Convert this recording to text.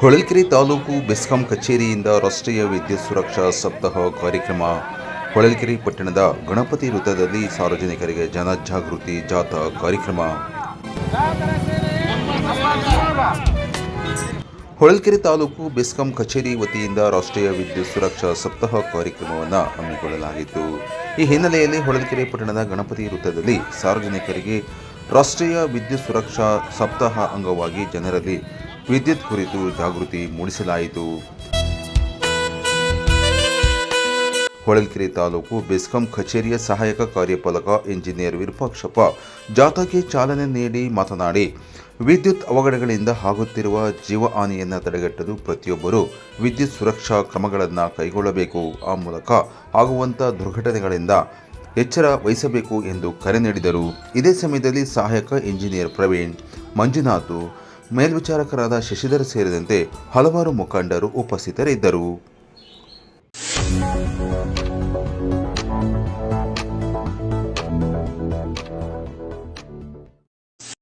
ಹೊಳಲ್ಕೆರೆ ತಾಲೂಕು ಬೆಸ್ಕಾಂ ಕಚೇರಿಯಿಂದ ರಾಷ್ಟ್ರೀಯ ವಿದ್ಯುತ್ ಸುರಕ್ಷಾ ಸಪ್ತಾಹ ಕಾರ್ಯಕ್ರಮ. ಹೊಳಲ್ಕೆರೆ ಪಟ್ಟಣದ ಗಣಪತಿ ವೃತ್ತದಲ್ಲಿ ಸಾರ್ವಜನಿಕರಿಗೆ ಜನಜಾಗೃತಿ ಜಾಥಾ ಕಾರ್ಯಕ್ರಮ. ಹೊಳಲ್ಕೆರೆ ತಾಲೂಕು ಬೆಸ್ಕಾಂ ಕಚೇರಿ ವತಿಯಿಂದ ರಾಷ್ಟ್ರೀಯ ವಿದ್ಯುತ್ ಸುರಕ್ಷಾ ಸಪ್ತಾಹ ಕಾರ್ಯಕ್ರಮವನ್ನು ಹಮ್ಮಿಕೊಳ್ಳಲಾಗಿತ್ತು. ಈ ಹಿನ್ನೆಲೆಯಲ್ಲಿ ಹೊಳಲ್ಕೆರೆ ಪಟ್ಟಣದ ಗಣಪತಿ ವೃತ್ತದಲ್ಲಿ ಸಾರ್ವಜನಿಕರಿಗೆ ರಾಷ್ಟ್ರೀಯ ವಿದ್ಯುತ್ ಸುರಕ್ಷಾ ಸಪ್ತಾಹ ಅಂಗವಾಗಿ ಜನರಲ್ಲಿ ವಿದ್ಯುತ್ ಕುರಿತು ಜಾಗೃತಿ ಮೂಡಿಸಲಾಯಿತು. ಹೊಳಲ್ಕೆರೆ ತಾಲೂಕು ಬೆಸ್ಕಾಂ ಕಚೇರಿಯ ಸಹಾಯಕ ಕಾರ್ಯಪಾಲಕ ಇಂಜಿನಿಯರ್ ವಿರೂಪಾಕ್ಷಪ್ಪ ಜಾಥಾಕ್ಕೆ ಚಾಲನೆ ನೀಡಿ ಮಾತನಾಡಿ, ವಿದ್ಯುತ್ ಅವಘಡಗಳಿಂದ ಆಗುತ್ತಿರುವ ಜೀವ ಹಾನಿಯನ್ನು ತಡೆಗಟ್ಟಲು ಪ್ರತಿಯೊಬ್ಬರು ವಿದ್ಯುತ್ ಸುರಕ್ಷಾ ಕ್ರಮಗಳನ್ನು ಕೈಗೊಳ್ಳಬೇಕು. ಆ ಮೂಲಕ ಆಗುವಂಥ ದುರ್ಘಟನೆಗಳಿಂದ ಎಚ್ಚರ ವಹಿಸಬೇಕು ಎಂದು ಕರೆ ನೀಡಿದರು. ಇದೇ ಸಮಯದಲ್ಲಿ ಸಹಾಯಕ ಇಂಜಿನಿಯರ್ ಪ್ರವೀಣ್ ಮಂಜುನಾಥ್ ಮೇಲ್ವಿಚಾರಕರಾದ ಶಶಿಧರ್ ಸೇರಿದಂತೆ ಹಲವಾರು ಮುಖಂಡರು ಉಪಸ್ಥಿತರಿದ್ದರು.